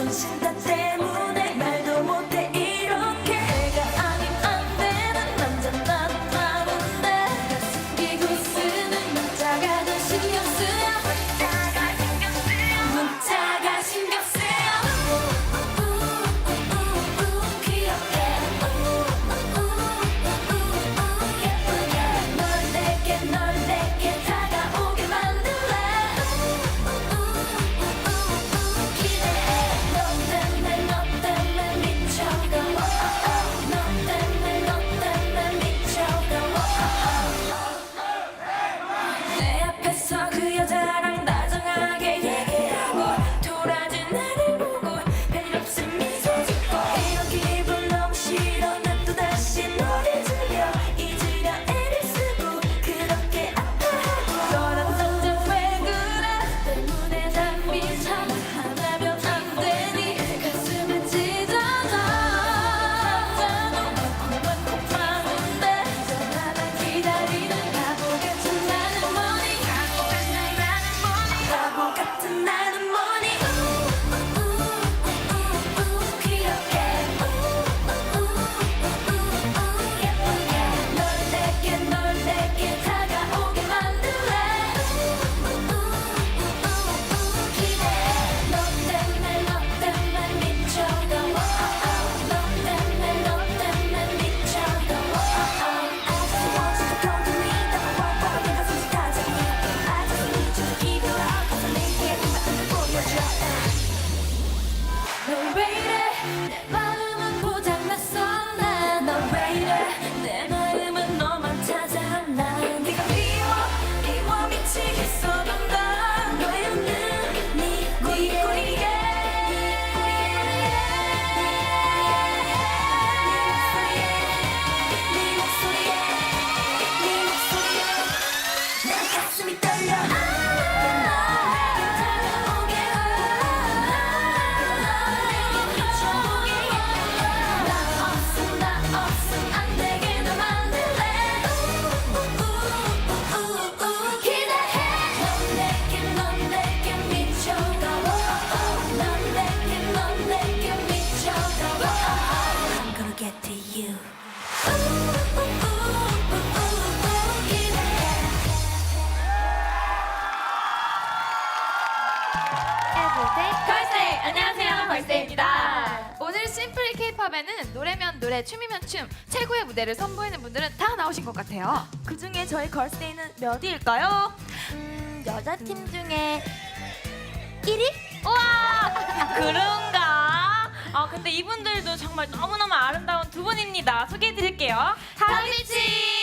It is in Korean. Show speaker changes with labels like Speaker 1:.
Speaker 1: don't say
Speaker 2: 걸스데이 안녕하세요 걸스데이입니다.
Speaker 1: 오늘 심플 K-팝에는 노래면 노래, 춤이면 춤 최고의 무대를 선보이는 분들은 다 나오신 것 같아요.
Speaker 2: 그 중에 저희 걸스데이는 몇 위일까요?
Speaker 1: 음, 여자 팀 중에 1위?
Speaker 2: 우와 그런가? 아 근데 이분들도 정말 너무너무 아름다운 두 분입니다. 소개해드릴게요. 하비치